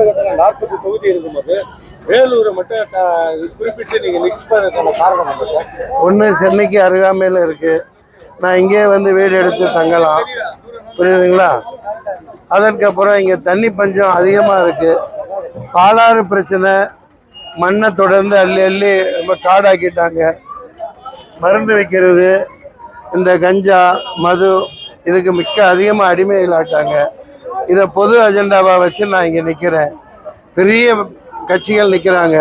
தமிழகத்துல நாற்பது தொகுதி இருக்கும்போது வேலூரை மட்டும் குறிப்பிட்டு நீங்கள் நிற்பதற்கான காரணம் என்ன ஒன்று சென்னைக்கு அருகாமையில் இருக்குது நான் இங்கே வந்து வீடு எடுத்து தங்கலாம். புரியுதுங்களா? அதற்கப்புறம் இங்கே தண்ணி பஞ்சம் அதிகமாக இருக்குது பாலாறு பிரச்சனை. மண்ணை தொடர்ந்து அள்ளி அள்ளி ரொம்ப காடாக்கிட்டாங்க. மருந்து வைக்கிறது இந்த கஞ்சா மது இதுக்கு மிக்க அதிகமாக அடிமைகளாட்டாங்க. இதை பொது அஜெண்டாவாக வச்சு நான் இங்கே நிற்கிறேன் பெரிய கட்சிகள் நிற்கிறாங்க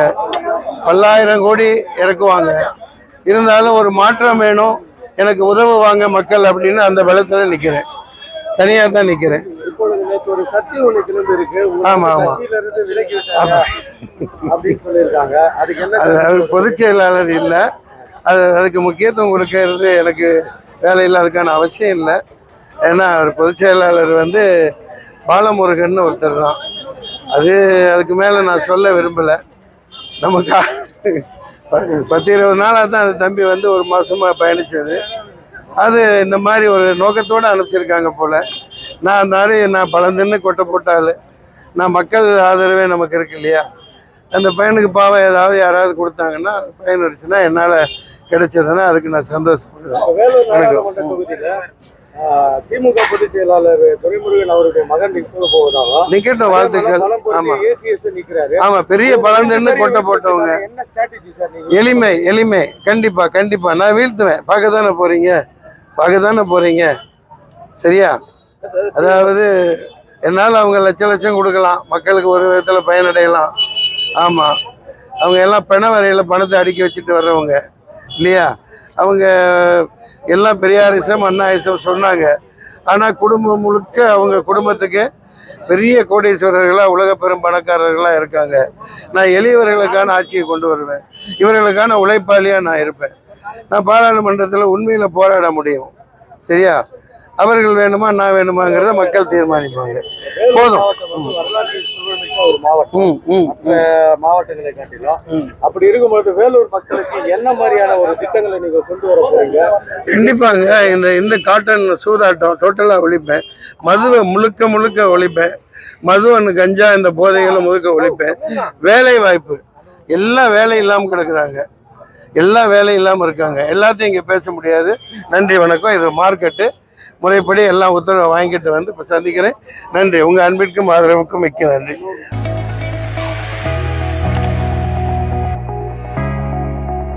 பல்லாயிரம் கோடி இறக்குவாங்க. இருந்தாலும் ஒரு மாற்றம் வேணும். எனக்கு உதவுவாங்க மக்கள் அப்படின்னு அந்த பலத்தில் நிற்கிறேன் தனியாக தான் நிற்கிறேன் ஒரு சர்ச்சை ஒண்ணு கிளம்பி இருக்கு ஆமா, ஆமா. அப்படின்னு சொல்லியிருக்காங்க. அதுக்கு என்ன பொதுச் செயலாளர் இல்லை. அது அதுக்கு முக்கியத்துவம் கொடுக்கறது எனக்கு வேலையில் அதுக்கான அவசியம் இல்லை. ஏன்னா அவர் பொதுச் செயலாளர் வந்து பாலமுருகன் ஒருத்தர் தான். அது அதுக்கு மேலே நான் சொல்ல விரும்பலை. நமக்கு பத்து இருபது நாளாக தான் அந்த தம்பி வந்து ஒரு மாதமாக பயணித்தது அது இந்த மாதிரி ஒரு நோக்கத்தோடு அனுப்பிச்சிருக்காங்க போல். நான் அந்த மாதிரி நான் பழந்தின்னு கொட்டை போட்டாள் நான் மக்கள் ஆதரவே நமக்கு இருக்கு இல்லையா? அந்த பையனுக்கு பாவம் ஏதாவது யாராவது கொடுத்தாங்கன்னா பயன் இருந்துச்சுன்னா என்னால் கிடைச்சதுன்னா அதுக்கு நான் சந்தோஷப்படுவேன். திமுக பொதுச் செயலாளர் துரைமுருகன் அவருடைய மகன் நிற்க போவதாகவும் நிக்கட்டும் வாழ்த்துக்கள். ஆமா. ஏசிஎஸ் நிக்கிறாரு. ஆமா பெரிய பழந்தின்னு கொட்டை போட்டவங்க. என்ன ஸ்ட்ராட்டஜி சார் நீங்க? எளிமை எளிமை. கண்டிப்பா கண்டிப்பா. நான் வீழ்த்துவேன். பார்க்க தானே போறீங்க? பார்க்க தானே போறீங்க? சரியா? அதாவது என்னால் அவங்க லட்ச லட்சம் கொடுக்கலாம். மக்களுக்கு ஒரு விதத்தில் பயனடையலாம். ஆமாம் அவங்க எல்லாம் பிண வரையில் பணத்தை அடுக்கி வச்சுட்டு வர்றவங்க. இல்லையா? அவங்க எல்லாம் பெரியாரிசம் அண்ணாயிசம் சொன்னாங்க. ஆனால் குடும்பம் முழுக்க அவங்க குடும்பத்துக்கு பெரிய கோடீஸ்வரர்களாக உலக பெரும் பணக்காரர்களாக இருக்காங்க. நான் எளியவர்களுக்கான ஆட்சியை கொண்டு வருவேன். இவர்களுக்கான உழைப்பாளியாக நான் இருப்பேன். நான் பாராளுமன்றத்தில் உண்மையில் போராட முடியும். சரியா? அவர்கள் வேணுமா நான் வேணுமாங்கிறத மக்கள் தீர்மானிப்பாங்க. போதும். மாவட்டங்களை காட்டிலும். அப்படி இருக்கும்போது வேலூர் மக்களுக்கு என்ன மாதிரியான ஒரு திட்டங்களை நீங்க கொண்டு வர போறீங்க? கண்டிப்பாங்க. இந்த இந்த காட்டன் சூதாட்டம் டோட்டலாக ஒழிப்பேன். மதுவை முழுக்க முழுக்க ஒழிப்பேன். மது அண்ட் கஞ்சா இந்த போதைகளை முழுக்க ஒழிப்பேன். வேலை வாய்ப்பு. எல்லாம் வேலை இல்லாமல் கிடக்குறாங்க. எல்லாம் வேலை இல்லாமல் இருக்காங்க. எல்லாத்தையும் இங்கே பேச முடியாது. நன்றி வணக்கம். இது மார்க்கெட்டு. முறைப்படி எல்லாம் உத்தரவை வாங்கிட்டு வந்து இப்போ சந்திக்கிறேன். நன்றி. உங்கள் அன்பிற்கும் ஆதரவுக்கும் மிக்க நன்றி.